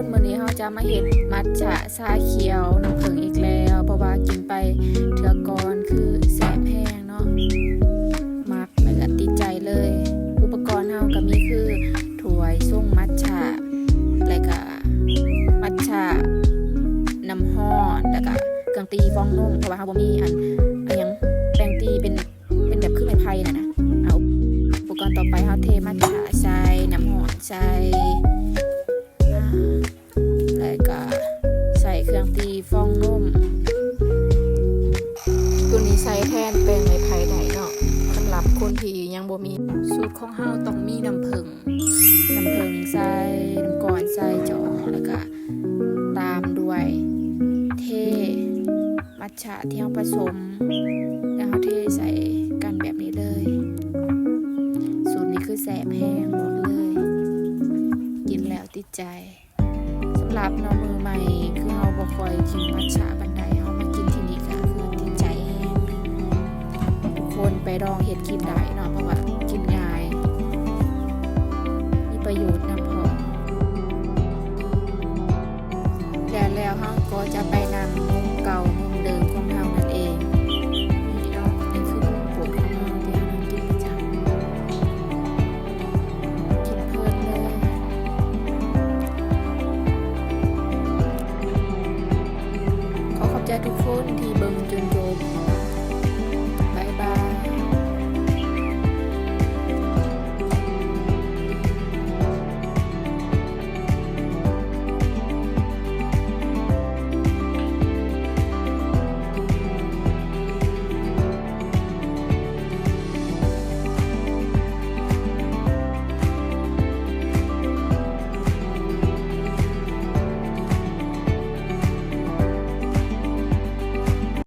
คนมื้อนี้เราจะมาเฮ็ดมัทฉะชาเขียวน้ำผึ้งอีกแล้วเพราะว่ากินไปเทื่อก่อนคือแสบแห้งเนาะมักแล้วก็ติดใจเลย อุปกรณ์เฮาก็มีคือถ้วยส่งมัทฉะแล้วก็มัทฉะน้ำฮ้อนแล้วก็เครื่องตีฟองนมเพราะว่าเฮาบ่มีอันอันหยัง แล้วก็ใส่เครื่องตีฟองนุ่มตัวนี้ใส่แทนแป้งในไผ่ไดเนาะสำหรับคนที่ยังบ่มีสูตรของเฮาต้องมีน้ำผึ้งน้ำผึ้งใส่น้ำก่อนใส่จอแล้วก็ตามด้วยเทมัทฉะที่เฮาผสม แล้วเฮาเทใส่กันแบบนี้เลย สูตรนี้คือแสบแห้งบอกเลย กินแล้วติดใจ ลับน้องมือใหม่ คือเฮาบ่ค่อยกินมัทฉะบันไดเฮามากินที่นี่ก็คือติดใจแฮงทุกคนไปลองเฮ็ดกินได้เนาะเพราะว่ากินง่าย มีประโยชน์นำพอแล้วแล้วเฮาก็จะไป tra trú phố thì bừng chừng